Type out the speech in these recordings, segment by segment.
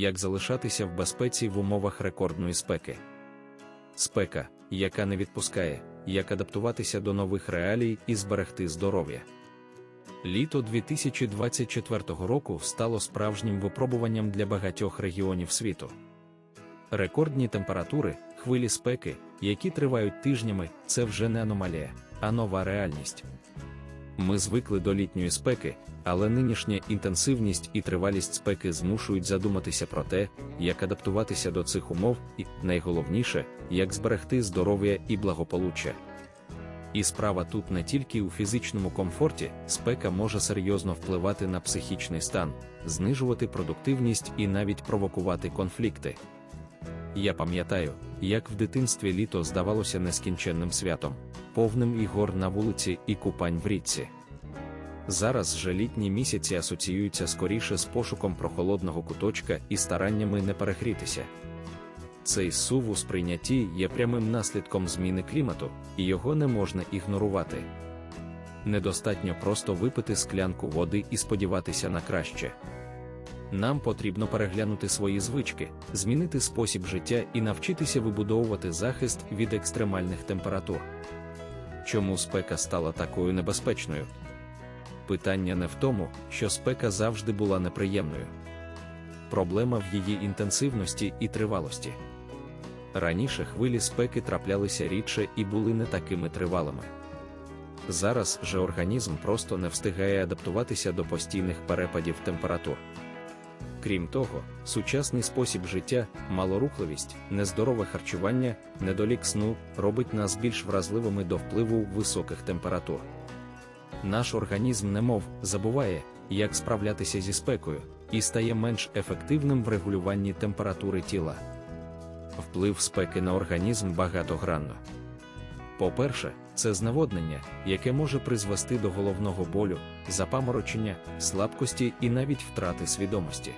як залишатися в безпеці в умовах рекордної спеки. Спека, яка не відпускає, як адаптуватися до нових реалій і зберегти здоров'я. Літо 2024 року стало справжнім випробуванням для багатьох регіонів світу. Рекордні температури, хвилі спеки, які тривають тижнями, це вже не аномалія, а нова реальність. Ми звикли до літньої спеки, але нинішня інтенсивність і тривалість спеки змушують задуматися про те, як адаптуватися до цих умов, і, найголовніше, як зберегти здоров'я і благополуччя. І справа тут не тільки у фізичному комфорті, спека може серйозно впливати на психічний стан, знижувати продуктивність і навіть провокувати конфлікти. Я пам'ятаю, як в дитинстві літо здавалося нескінченним святом, повним ігор на вулиці і купань в річці. Зараз же літні місяці асоціюються скоріше з пошуком прохолодного куточка і стараннями не перегрітися. Цей сув у сприйнятті є прямим наслідком зміни клімату, і його не можна ігнорувати. Недостатньо просто випити склянку води і сподіватися на краще. Нам потрібно переглянути свої звички, змінити спосіб життя і навчитися вибудовувати захист від екстремальних температур. Чому спека стала такою небезпечною? Питання не в тому, що спека завжди була неприємною. Проблема в її інтенсивності і тривалості. Раніше хвилі спеки траплялися рідше і були не такими тривалими. Зараз же організм просто не встигає адаптуватися до постійних перепадів температур. Крім того, сучасний спосіб життя, малорухливість, нездорове харчування, недолік сну робить нас більш вразливими до впливу високих температур. Наш організм немов забуває, як справлятися зі спекою, і стає менш ефективним в регулюванні температури тіла. Вплив спеки на організм багатогранно. По-перше, це зневоднення, яке може призвести до головного болю, запаморочення, слабкості і навіть втрати свідомості.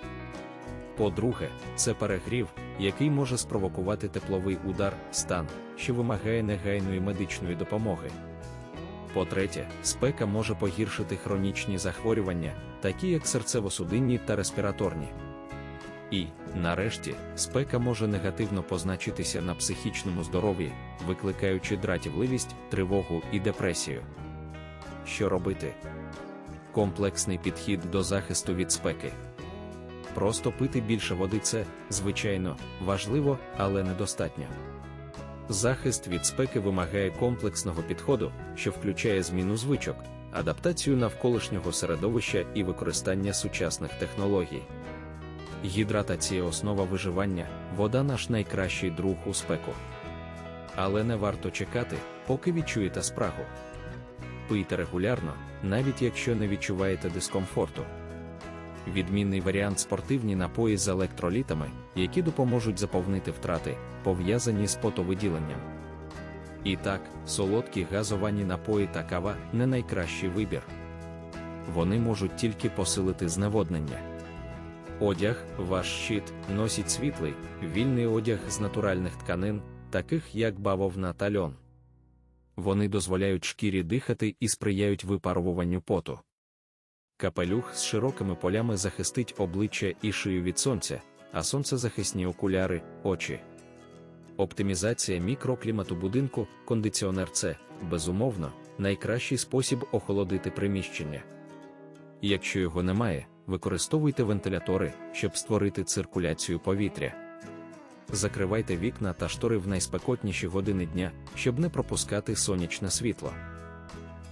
По-друге, це перегрів, який може спровокувати тепловий удар, стан, що вимагає негайної медичної допомоги. По-третє, спека може погіршити хронічні захворювання, такі як серцево-судинні та респіраторні. І, нарешті, спека може негативно позначитися на психічному здоров'ї, викликаючи дратівливість, тривогу і депресію. Що робити? Комплексний підхід до захисту від спеки. Просто пити більше води це, звичайно, важливо, але недостатньо. Захист від спеки вимагає комплексного підходу, що включає зміну звичок, адаптацію навколишнього середовища і використання сучасних технологій. Гідратація основа виживання, вода наш найкращий друг у спеку. Але не варто чекати, поки відчуєте спрагу. Пийте регулярно, навіть якщо не відчуваєте дискомфорту. Відмінний варіант спортивні напої з електролітами, які допоможуть заповнити втрати, пов'язані з потовиділенням. І так, солодкі газовані напої та кава не найкращий вибір. Вони можуть тільки посилити зневоднення. Одяг, ваш щит, носить світлий, вільний одяг з натуральних тканин, таких як бавовна та льон. Вони дозволяють шкірі дихати і сприяють випаровуванню поту. Капелюх з широкими полями захистить обличчя і шию від сонця, а сонцезахисні окуляри очі. Оптимізація мікроклімату будинку, кондиціонер це, безумовно, найкращий спосіб охолодити приміщення. Якщо його немає, використовуйте вентилятори, щоб створити циркуляцію повітря. Закривайте вікна та штори в найспекотніші години дня, щоб не пропускати сонячне світло.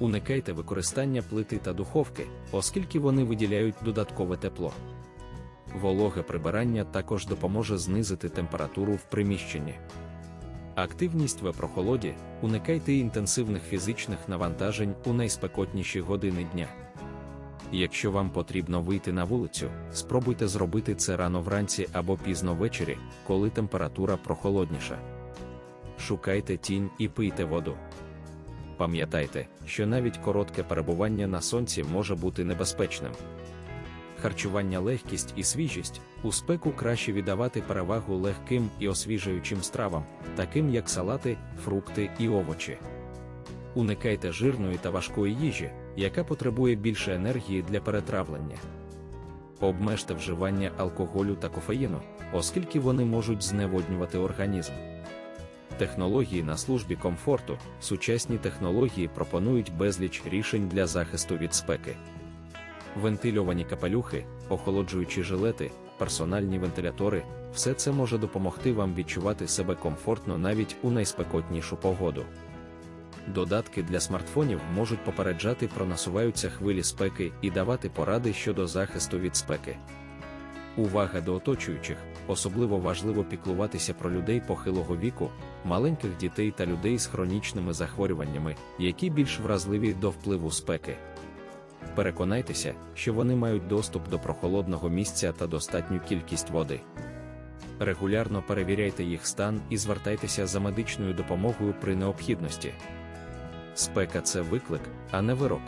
Уникайте використання плити та духовки, оскільки вони виділяють додаткове тепло. Вологе прибирання також допоможе знизити температуру в приміщенні. Активність в прохолоді, уникайте інтенсивних фізичних навантажень у найспекотніші години дня. Якщо вам потрібно вийти на вулицю, спробуйте зробити це рано вранці або пізно ввечері, коли температура прохолодніша. Шукайте тінь і пийте воду. Пам'ятайте, що навіть коротке перебування на сонці може бути небезпечним. Харчування легкість і свіжість у спеку краще віддавати перевагу легким і освіжуючим стравам, таким як салати, фрукти і овочі. Уникайте жирної та важкої їжі, яка потребує більше енергії для перетравлення. Обмежте вживання алкоголю та кофеїну, оскільки вони можуть зневоднювати організм. Технології на службі комфорту, сучасні технології пропонують безліч рішень для захисту від спеки. Вентильовані капелюхи, охолоджуючі жилети, персональні вентилятори все це може допомогти вам відчувати себе комфортно навіть у найспекотнішу погоду. Додатки для смартфонів можуть попереджати про насуваються хвилі спеки і давати поради щодо захисту від спеки. Увага до оточуючих, особливо важливо піклуватися про людей похилого віку, маленьких дітей та людей з хронічними захворюваннями, які більш вразливі до впливу спеки. Переконайтеся, що вони мають доступ до прохолодного місця та достатню кількість води. Регулярно перевіряйте їх стан і звертайтеся за медичною допомогою при необхідності. Спека це виклик, а не вирок.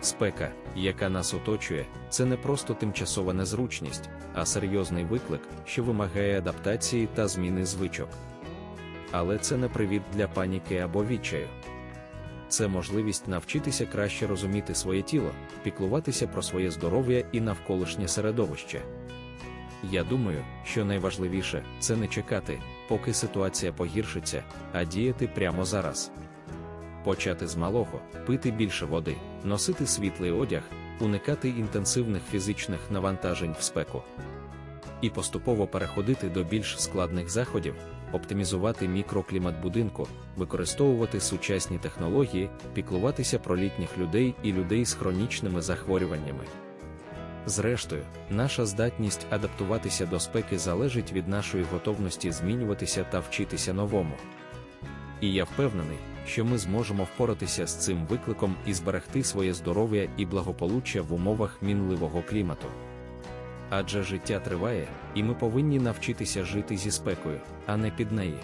Спека, яка нас оточує, це не просто тимчасова незручність, а серйозний виклик, що вимагає адаптації та зміни звичок. Але це не привід для паніки або відчаю. Це можливість навчитися краще розуміти своє тіло, піклуватися про своє здоров'я і навколишнє середовище. Я думаю, що найважливіше це не чекати, поки ситуація погіршиться, а діяти прямо зараз. Почати з малого, пити більше води, носити світлий одяг, уникати інтенсивних фізичних навантажень в спеку. І поступово переходити до більш складних заходів, оптимізувати мікроклімат будинку, використовувати сучасні технології, піклуватися про літніх людей і людей з хронічними захворюваннями. Зрештою, наша здатність адаптуватися до спеки залежить від нашої готовності змінюватися та вчитися новому. І я впевнений, що ми зможемо впоратися з цим викликом і зберегти своє здоров'я і благополуччя в умовах мінливого клімату. Адже життя триває, і ми повинні навчитися жити зі спекою, а не під неї.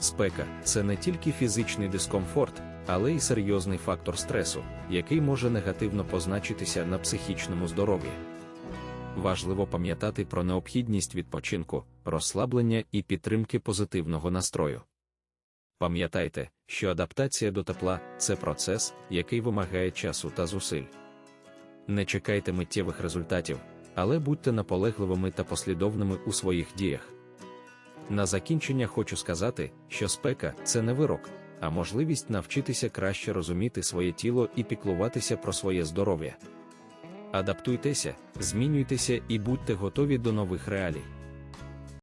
Спека це не тільки фізичний дискомфорт, але й серйозний фактор стресу, який може негативно позначитися на психічному здоров'ї. Важливо пам'ятати про необхідність відпочинку, розслаблення і підтримки позитивного настрою. Пам'ятайте, що адаптація до тепла це процес, який вимагає часу та зусиль. Не чекайте миттєвих результатів, але будьте наполегливими та послідовними у своїх діях. На закінчення хочу сказати, що спека це не вирок, а можливість навчитися краще розуміти своє тіло і піклуватися про своє здоров'я. Адаптуйтеся, змінюйтеся і будьте готові до нових реалій.